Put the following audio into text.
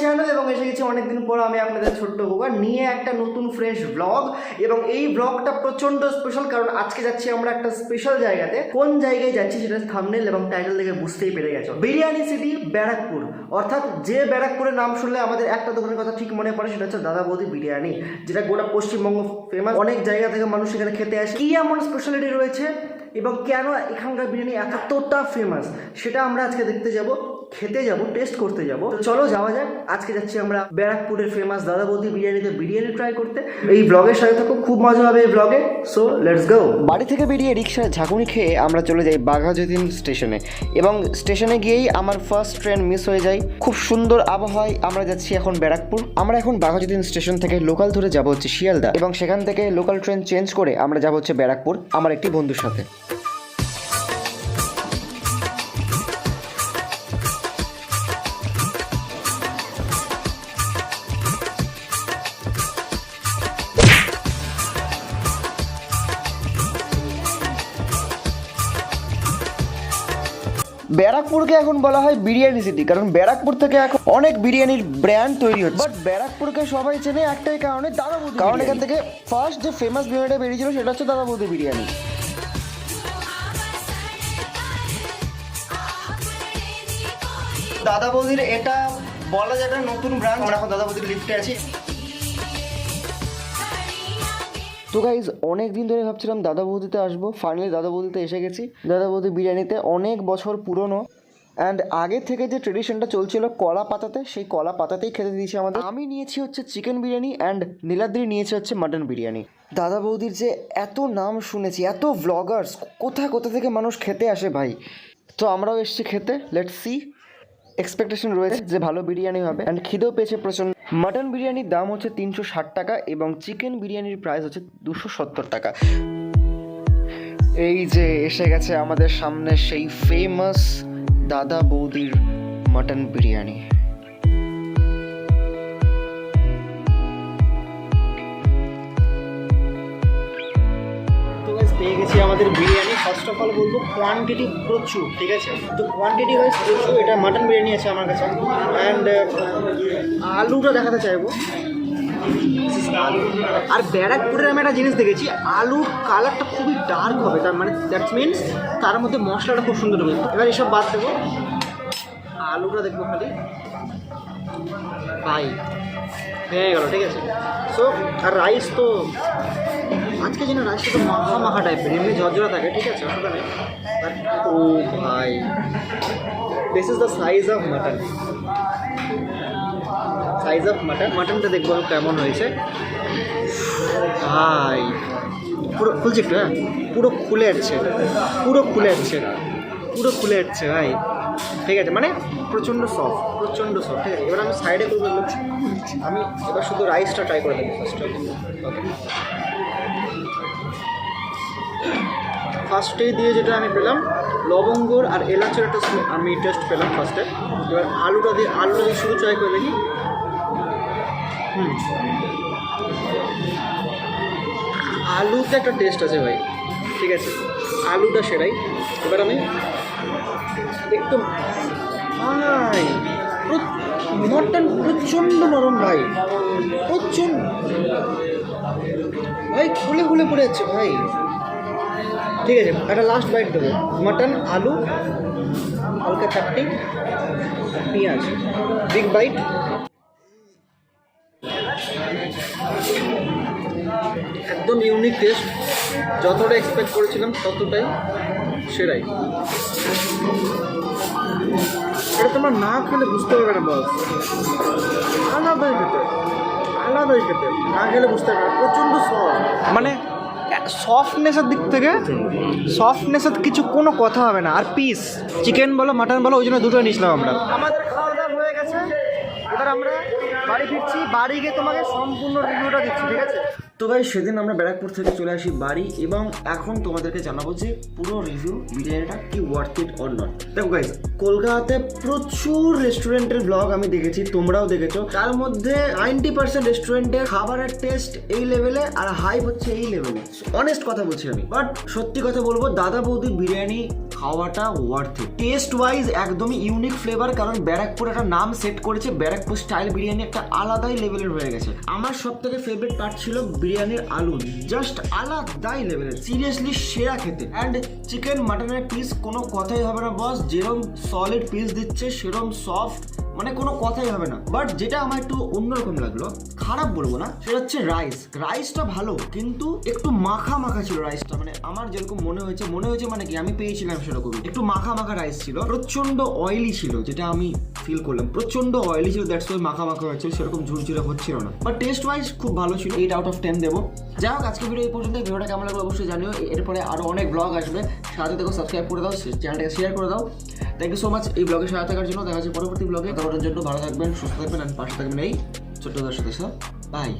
Channel এবং এসে গেছি অনেকদিন পর আমি আপনাদের ছোট্ট গোগা নিয়ে একটা নতুন ফ্রেশ ব্লগ এবং এই ব্লগটা প্রচণ্ড স্পেশাল কারণ আজকে যাচ্ছি আমরা একটা স্পেশাল জায়গাতে। কোন জায়গায় যাচ্ছি সেটা থামনেল এবং টাইটেল দেখে বুঝতেই পেরে গেছো। বিরিয়ানি সিটি ব্যারাকপুর। অর্থাৎ যে ব্যারাকপুরের নাম শুনলে আমাদের একটা দোকানের কথা ঠিক মনে পড়ে, সেটা হচ্ছে দাদা বৌদি বিরিয়ানি। যেটা গোটা পশ্চিমবঙ্গ ফেমাস অনেক জায়গা থেকে মানুষ এখানে খেতে আসে। কি এমন স্পেশালিটি রয়েছে এবং কেন এখানকার বিরিয়ানি এতটা ফেমাস সেটা আমরা আজকে দেখতে যাব। খেতে যাব টেস্ট করতে যাব। চলো যাওয়া যাক। আজকে যাচ্ছি আমরা ব্যারাকপুরের ফেমাস দাদা বৌদি বিরিয়ানিতে বিরিয়ানি ট্রাই করতে। এই ব্লগের সাথে থাকো, খুব মজা হবে এই ব্লগে সো লেটস গো বাড়ি থেকে বেরিয়ে রিক্সায় ঝাঁকুনি খেয়ে আমরা চলে যাই বাঘাযতীন স্টেশনে। এবং স্টেশনে গিয়েই আমার ফার্স্ট ট্রেন মিস হয়ে যায়। খুব সুন্দর আবহাওয়ায় আমরা যাচ্ছি এখন ব্যারাকপুর। আমরা এখন বাঘাযতীন স্টেশন থেকে লোকাল ধরে যাব হচ্ছে শিয়ালদা। এবং সেখান থেকে লোকাল ট্রেন চেঞ্জ করে আমরা যাব হচ্ছে ব্যারাকপুর, আমার একটি বন্ধুর সাথে। ব্যারাকপুরকে এখন বলা হয় বিরিয়ানি সিটি কারণ ব্যারাকপুর থেকে এখন অনেক বিরিয়ানির ব্র্যান্ড তৈরি হচ্ছে। বাট ব্যারাকপুরকে সবাই চেনে একটাই কারণে দাদা বৌদি কারণ এখান থেকে ফার্স্ট যে ফেমাস বিরিয়ানিটা বেরিয়েছিল সেটা হচ্ছে দাদা বৌদি বিরিয়ানি। দাদা বৌদির এটা বলা যায় একটা নতুন ব্র্যান্ড আমরা এখন দাদা বৌদির লিফটে আছি। তো গাইজ অনেক দিন ধরে ভাবছিলাম দাদা বৌদিতে আসব। ফাইনালি দাদা বৌদিতে এসে গেছি। দাদা বৌদি বিরিয়ানিতে অনেক বছর পুরনো। অ্যান্ড আগে থেকে যে ট্রেডিশনটা চলছিল কলা পাতাতে, সেই কলা পাতাতেই খেতে দিয়েছে আমাদের। আমি নিয়েছি হচ্ছে চিকেন বিরিয়ানি অ্যান্ড নীলাদ্রি নিয়েছে হচ্ছে মাটন বিরিয়ানি। দাদা বৌদির যে এত নাম শুনেছি, এত ভ্লগার্স কোথা কোথা থেকে মানুষ খেতে আসে ভাই? তো আমরাও এসেছি খেতে লেট সি এক্সপেকটেশন রয়েছে যে ভালো বিরিয়ানি হবে। অ্যান্ড খিদেও পেয়েছে প্রচণ্ড মাটন বিরিয়ানির দাম হচ্ছে তিনশো ষাট টাকা এবং চিকেন বিরিয়ানির প্রাইস হচ্ছে দুশো সত্তর টাকা। এই যে এসে গেছে আমাদের সামনে সেই ফেমাস দাদা বৌদির মাটন বিরিয়ানি। পেয়ে গেছি আমাদের বিরিয়ানি। ফার্স্ট অফ অল বলব কোয়ান্টিটি প্রচুর, ঠিক আছে? তো কোয়ান্টিটি ওয়াইজ প্রচুর, এটা মাটন বিরিয়ানি আছে আমার কাছে। অ্যান্ড আলুটা দেখাতে চাইব। আর ব্যারাকপুরের আমি একটা জিনিস দেখেছি, আলুর কালারটা খুবই ডার্ক হবে। তার মানে দ্যাটস মিনস তার মধ্যে মশলাটা খুব সুন্দর হবে। এবার এসব বাদ দেবো। আলুটা দেখব খালি। ভাই, হয়ে গেল, ঠিক আছে। সো আর রাইস তো, আজকে যেন রাইসটা তো মাখা মাখা টাইপের এমনি ঝরঝরা থাকে, ঠিক আছে, অসুবিধা নেই। ও ভাই this is the size of mutton size of mutton মাটনটা দেখব কেমন হয়েছে। ভাই, পুরো খুলছে একটু হ্যাঁ? পুরো খুলে যাচ্ছে, পুরো খুলে যাচ্ছে, পুরো খুলে যাচ্ছে, ভাই। ঠিক আছে মানে প্রচণ্ড সফট প্রচণ্ড সফট ঠিক আছে। এবার আমি সাইডে করব। আমি এবার শুধু রাইসটা ট্রাই করে দেবো ফার্স্ট ওকে ফার্স্টেই দিয়ে যেটা আমি পেলাম, লবঙ্গর আর এলাচের একটা আমি টেস্ট পেলাম ফার্স্টে এবার আলুটা দিয়ে আলুটা দিয়ে শুধু ট্রাই করে দেখি। হুম। আলুতে একটা টেস্ট আছে ভাই, ঠিক আছে? আলুটা সেরাই। এবার আমি একটু মটন প্রচণ্ড নরম ভাই। প্রচণ্ড। ভাই, খুলে খুলে পড়ে যাচ্ছে ভাই। ঠিক আছে, একটা লাস্ট বাইট দেবো। মাটন, আলু, হালকা চারটি পেঁয়াজ। বিগ বাইট একদম ইউনিক টেস্ট যতটা এক্সপেক্ট করেছিলাম, ততটাই সেরাই। এটা তোমরা না খেলে বুঝতে পারবে না বস আলাদাই খেতে। আলাদাই খেতে। না খেলে বুঝতে পারবে প্রচণ্ড সফট মানে সফটনেসের দিক থেকে সফটনেসের কিছু কোনো কথা হবে না। আর পিস চিকেন বলো মাটন বলো, ওই জন্য দুটো নিয়েছিলাম আমরা। আমাদের খাওয়া দাওয়া হয়ে গেছে। এবার আমরা বাড়ি ফিরছি, বাড়ি গিয়ে তোমাকে সম্পূর্ণ রিভিউটা দিচ্ছি, ঠিক আছে? তো ভাই, সেদিন আমরা ব্যারাকপুর থেকে চলে আসি বাড়ি এবং এখন তোমাদেরকে জানাব যে পুরো রিভিউ বিরিয়ানিটা কি ওয়ার্থ ইট অর নট দেখো গাইজ কলকাতাতে প্রচুর রেস্টুরেন্টের ব্লগ আমি দেখেছি, তোমরাও দেখেছ। তার মধ্যে নাইনটি পার্সেন্ট রেস্টুরেন্টের খাবারের টেস্ট এই লেভেলে আর হাইপ হচ্ছে এই লেভেলে অনেস্ট কথা বলছি আমি। বাট সত্যি কথা বলব, দাদা বৌদির বিরিয়ানি খাওয়াটা ওয়ার্থ টেস্ট ওয়াইজ একদমই ইউনিক ফ্লেভার কারণ ব্যারাকপুর একটা নাম সেট করেছে, ব্যারাকপুর স্টাইল বিরিয়ানি একটা আলাদাই লেভেলের হয়ে গেছে। আমার সব থেকে ফেভারিট পার্ট ছিল বিরিয়ানির আলু জাস্ট আলাদাই লেভেলের সিরিয়াসলি সেরা খেতে। অ্যান্ড চিকেন মাটনের পিস কোনো কথাই হবে না বস যেরম সলিড পিস দিচ্ছে, সেরম সফট মানে কোনো কথাই হবে না। বাট যেটা আমার একটু অন্যরকম লাগল, খারাপ বলব না, সেটা হচ্ছে রাইস রাইসটা ভালো, কিন্তু একটু মাখা মাখা ছিল রাইসটা মানে আমার যেরকম মনে হয়েছে মনে হয়েছে মানে কি, আমি পেয়েছিলাম সেরকম একটু মাখা মাখা রাইস ছিল প্রচণ্ড অয়েলি ছিল, যেটা আমি ফিল করলাম। প্রচণ্ড অয়েলি ছিল দ্যাটস ওয়াই মাখা মাখা হয়েছিল, সেরকম ঝুরঝুরে হচ্ছিল না। বাট টেস্ট ওয়াইজ খুব ভালো ছিল এইট আউট অফ টেন দেবো। যাই হোক আজকে ভিডিও এই পর্যন্ত ভিডিওটা কেমন লাগল অবশ্যই জানিও। এরপরে আরও অনেক ব্লগ আসবে। সাথে দেখো সাবস্ক্রাইব করে দাও, চ্যানেলটাকে শেয়ার করে দাও। থ্যাংক ইউ সো মাচ এই ব্লগে সহায়তা থাকার জন্য। দেখা যাচ্ছে পরবর্তী ব্লগে ততক্ষণের জন্য ভালো থাকবেন, সুস্থ থাকবেন আর পাশে থাকবেন এই ছোট্ট দর্শকের সাথে। বাই